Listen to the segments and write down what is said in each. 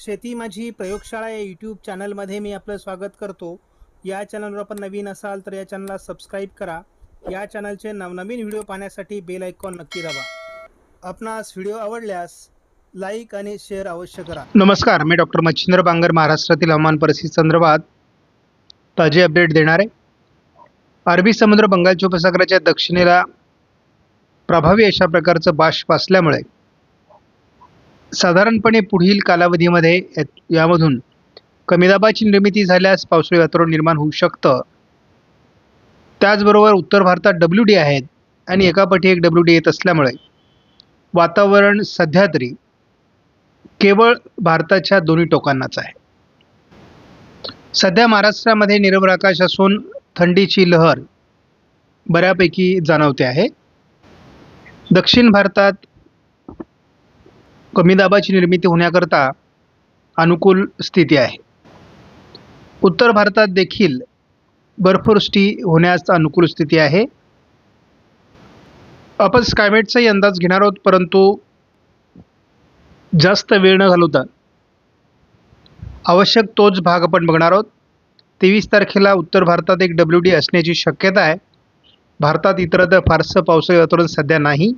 शेती माझी प्रयोगशाळा या यूट्यूब चॅनलमध्ये मी आपलं स्वागत करतो. या चॅनलवर आपण नवीन असाल तर या चॅनलला सबस्क्राईब करा. या चॅनलचे नवनवीन व्हिडिओ पाहण्यासाठी बेल आयकॉन नक्की दाबा. आपणास व्हिडिओ आवडल्यास लाईक आणि शेअर अवश्य करा. नमस्कार मी डॉक्टर मच्छिंद्र बांगर महाराष्ट्रातील हवामान परिस्थिती संदर्भात ताजे अपडेट देणार आहे अरबी समुद्र बंगालच्या उपसागराच्या दक्षिणेला प्रभावी अशा प्रकारचं बाष्प असल्यामुळे साधारणपणे पुढील कालावधीमध्ये यात- यामधून कमी दाबाची निर्मिती झाल्यास पावसाळी वातावरण निर्माण होऊ शकतं. त्याचबरोबर उत्तर भारतात डब्ल्यू डी आहेत आणि एकापाठी एक डब्ल्यू डी येत असल्यामुळे वातावरण सध्या तरी केवळ भारताच्या दोन्ही टोकांनाच आहे. सध्या महाराष्ट्रामध्ये निरभ्र आकाश असून थंडीची लहर बऱ्यापैकी जाणवते आहे. दक्षिण भारतात कमी दाबाची निर्मिती होण्याकरता अनुकूल स्थिती आहे. उत्तर भारतात देखील बर्फवृष्टी होण्यास अनुकूल स्थिती आहे. आपण स्कायमेटचाही अंदाज घेणार आहोत परंतु जास्त वेळ न घालवता आवश्यक तोच भाग आपण बघणार आहोत. तेवीस तारखेला उत्तर भारतात एक डब्ल्यू डी असण्याची शक्यता आहे. भारतात इतरत्र फारसं पावसाळी वातावरण सध्या नाही.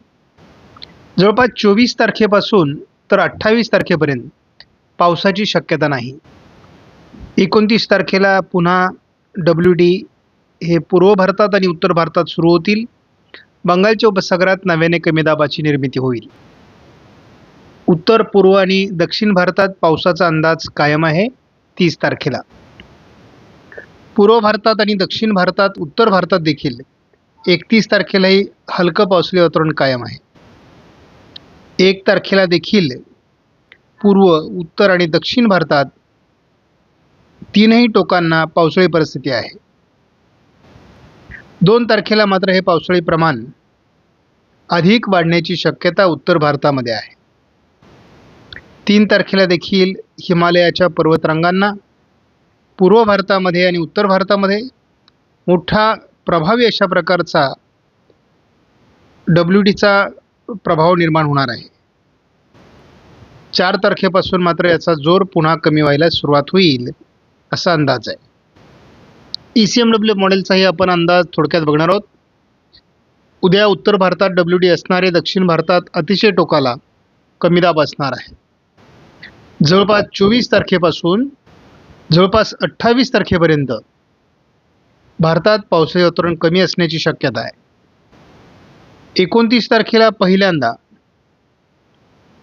जवळपास चोवीस तारखेपासून तर अठ्ठावीस तारखेपर्यंत पावसाची शक्यता नाही. एकोणतीस तारखेला पुन्हा डब्ल्यू डी हे पूर्व भारतात आणि उत्तर भारतात सुरू होतील. बंगालच्या उपसागरात नव्याने कमी दाबाची निर्मिती होईल. उत्तर पूर्व आणि दक्षिण भारतात पावसाचा अंदाज कायम आहे तीस तारखेला. पूर्व भारतात आणि दक्षिण भारतात उत्तर भारतात देखील एकतीस तारखेलाही हलकं पावसाळी वातावरण कायम आहे. एक तारखेला देखील पूर्व उत्तर आणि दक्षिण भारतात तीनही टोकांना पावसाळी परिस्थिती आहे. दोन तारखेला मात्र हे पावसाळी प्रमाण अधिक वाढण्याची शक्यता उत्तर भारतामध्ये आहे. तीन तारखेला देखील हिमालयाच्या पर्वतरांगांना पूर्व भारतामध्ये आणि उत्तर भारतामध्ये मोठा प्रभावी अशा प्रकारचा डब्ल्यू डीचा प्रभाव निर्माण होणार आहे. चार तारखेपासून मात्र याचा जोर पुन्हा कमी व्हायला सुरुवात होईल असा अंदाज आहे. ई सी एम डब्ल्यू मॉडेलचाही आपण अंदाज थोडक्यात बघणार आहोत. उद्या उत्तर भारतात डब्ल्यू डी असणारे दक्षिण भारतात अतिशय टोकाला कमी दाब असणार आहे. जवळपास चोवीस तारखेपासून जवळपास अठ्ठावीस तारखेपर्यंत भारतात पावसाळी वातावरण कमी असण्याची शक्यता आहे. एकोणतीस तारखेला पहिल्यांदा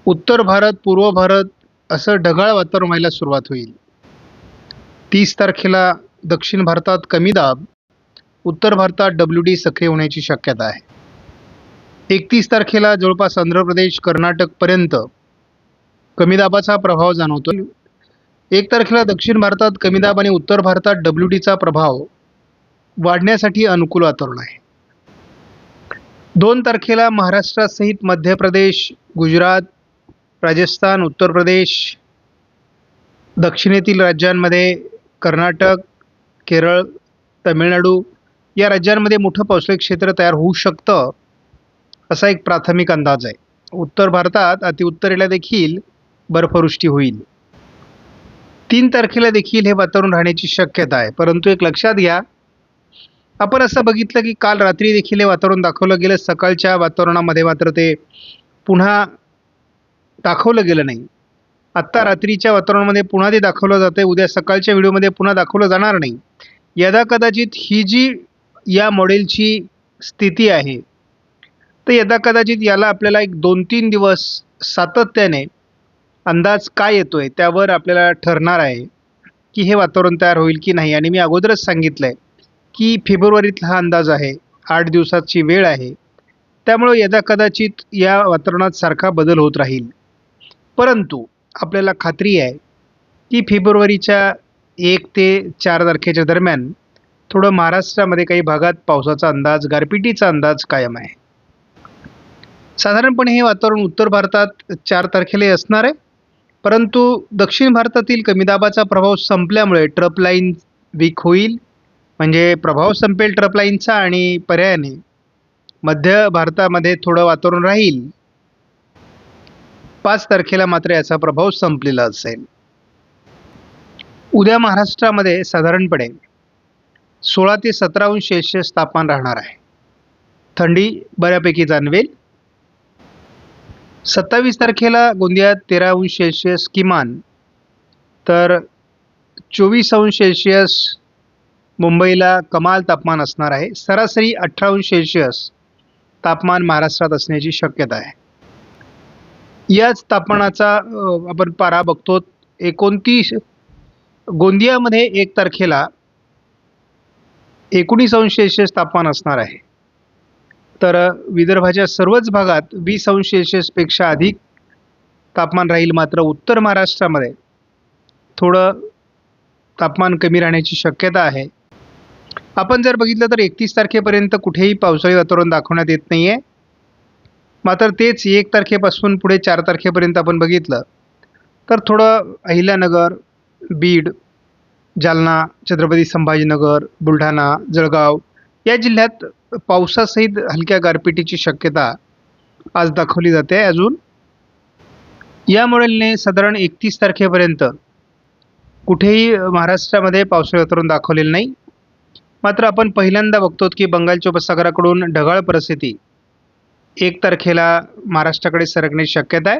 उत्तर भारत पूर्व भारत असं ढगाळ वातावरण व्हायला सुरुवात होईल. तीस तारखेला दक्षिण भारतात कमी दाब उत्तर भारतात डब्ल्यू डी सक्रिय होण्याची शक्यता आहे. एकतीस तारखेला जवळपास आंध्र प्रदेश कर्नाटकपर्यंत कमी दाबाचा प्रभाव जाणवतो एक तारखेला दक्षिण भारतात कमी दाब आणि उत्तर भारतात डब्ल्यू डीचा प्रभाव वाढण्यासाठी अनुकूल वातावरण आहे. दोन तारखेला महाराष्ट्रासहित मध्य प्रदेश गुजरात राजस्थान उत्तर प्रदेश दक्षिणेतील राज्यांमध्ये कर्नाटक केरळ तमिळनाडू या राज्यांमध्ये मोठं पावसाळी क्षेत्र तयार होऊ शकतं असा एक प्राथमिक अंदाज आहे. उत्तर भारतात अतिउत्तरेला देखील बर्फवृष्टी होईल. तीन तारखेला देखील हे वातावरण राहण्याची शक्यता आहे. परंतु एक लक्षात घ्या आपण असं बघितलं की काल रात्री देखील हे वातावरण दाखवलं गेलं. सकाळच्या वातावरणामध्ये मात्र ते पुन्हा दाखवलं गेलं नाही. आत्ता रात्रीच्या वातावरणामध्ये पुन्हा ते दाखवलं जातं उद्या सकाळच्या व्हिडिओमध्ये पुन्हा दाखवलं जाणार नाही. यदा कदाचित ही जी या मॉडेलची स्थिती आहे तर यदा कदाचित याला आपल्याला एक दोन तीन दिवस सातत्याने अंदाज काय येतोय त्यावर आपल्याला ठरणार आहे की हे वातावरण तयार होईल की नाही. आणि मी अगोदरच सांगितलं आहे की फेब्रुवारीतला हा अंदाज आहे. आठ दिवसाची वेळ आहे. त्यामुळं यदा कदाचित या वातावरणात सारखा बदल होत राहील. परंतु आपल्याला खात्री आहे की फेब्रुवारीच्या एक ते चार तारखेच्या दरम्यान थोडं महाराष्ट्रामध्ये काही भागात पावसाचा अंदाज गारपिटीचा अंदाज कायम आहे. साधारणपणे हे वातावरण उत्तर भारतात चार तारखेला असणार आहे. परंतु दक्षिण भारतातील कमी दाबाचा प्रभाव संपल्यामुळे ट्रप लाईन वीक होईल. म्हणजे प्रभाव संपेल ट्रपलाईनचा आणि पर्यायाने. मध्य भारतामध्ये थोडं वातावरण राहील. पाच तारखेला मात्र याचा प्रभाव संपलेला असेल. उद्या महाराष्ट्रामध्ये साधारणपणे सोळा ते सतरा अंश सेल्शियस तापमान राहणार आहे. थंडी बऱ्यापैकी जाणवेल. सत्तावीस तारखेला गोंदियात तेरा अंश सेल्शियस किमान तर चोवीस अंश सेल्शियस मुंबईला कमाल तापमान असणार आहे. सरासरी अठरा अंश तापमान महाराष्ट्रात असण्याची शक्यता आहे. याच तापमानाचा आपण पारा बघतो. एकोणतीस गोंदियामध्ये एक तारखेला एकोणीस अंश सेल्शियस तापमान असणार आहे. तर विदर्भाच्या सर्वच भागात वीस अंश सेल्शियसपेक्षा अधिक तापमान राहील मात्र उत्तर महाराष्ट्रामध्ये. थोडं तापमान कमी राहण्याची शक्यता आहे. आपण जर बघितलं तर एकतीस तारखेपर्यंत कुठेही पावसाळी वातावरण दाखवण्यात येत नाही आहे मात्र तेच एक तारखेपासून पुढे चार तारखेपर्यंत आपण बघितलं तर थोडं अहिल्यानगर बीड जालना छत्रपती संभाजीनगर बुलढाणा जळगाव या जिल्ह्यात पावसासहित हलक्या गारपिटीची शक्यता आज दाखवली जाते अजून. या मॉडेलने साधारण एकतीस तारखेपर्यंत कुठेही महाराष्ट्रामध्ये पावसाळी वातावरण दाखवलेलं नाही. मात्र आपण पहिल्यांदा बघतो की बंगालच्या उपसागराकडून ढगाळ परिस्थिती. एक तारखेला महाराष्ट्राकडे सरकण्याची शक्यता आहे.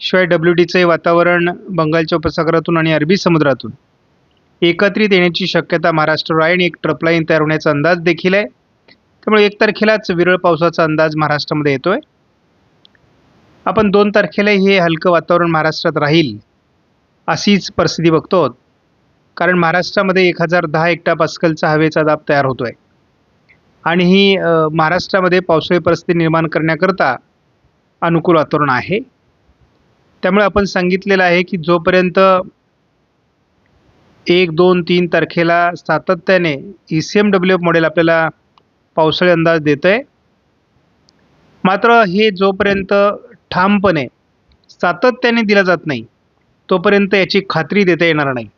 शिवाय डब्ल्यू डीचे वातावरण बंगालच्या उपसागरातून आणि अरबी समुद्रातून. एकत्रित येण्याची शक्यता महाराष्ट्रावर आहे आणि एक ट्रपलाईन तयार होण्याचा अंदाज देखील आहे. त्यामुळे एक तारखेलाच विरळ पावसाचा अंदाज महाराष्ट्रामध्ये येतोय. आपण दोन तारखेला हे हलकं वातावरण महाराष्ट्रात राहील अशीच परिस्थिती बघतो कारण महाराष्ट्रामध्ये एक हजार दहा एकटा पास्कलचा हवेचा दाब तयार होतो आहे आणि ही महाराष्ट्रामध्ये पावसाळी परिस्थिती निर्माण करण्याकरता अनुकूल वातावरण आहे. त्यामुळे आपण सांगितलेलं आहे की जोपर्यंत एक दोन तीन तारखेला सातत्याने E C M W F model आपल्याला पावसाळी अंदाज देत आहे मात्र हे जोपर्यंत ठामपणे सातत्याने दिला जात नाही तोपर्यंत याची खात्री देता येणार नाही.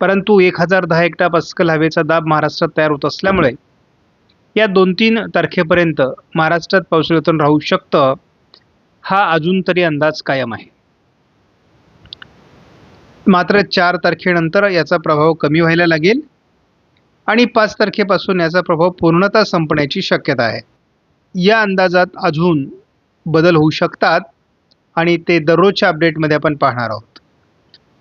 परंतु एक हजार दहा एकटा पस्कल हवेचा दाब महाराष्ट्रात तयार होत असल्यामुळे या दोन तीन तारखेपर्यंत महाराष्ट्रात पावसाळ्यातून राहू शकतं हा अजून तरी अंदाज कायम आहे. मात्र चार तारखेनंतर याचा प्रभाव कमी व्हायला लागेल आणि पाच तारखेपासून याचा प्रभाव पूर्णतः संपण्याची शक्यता आहे. या अंदाजात अजून बदल होऊ शकतात आणि ते दररोजच्या अपडेटमध्ये आपण पाहणार आहोत.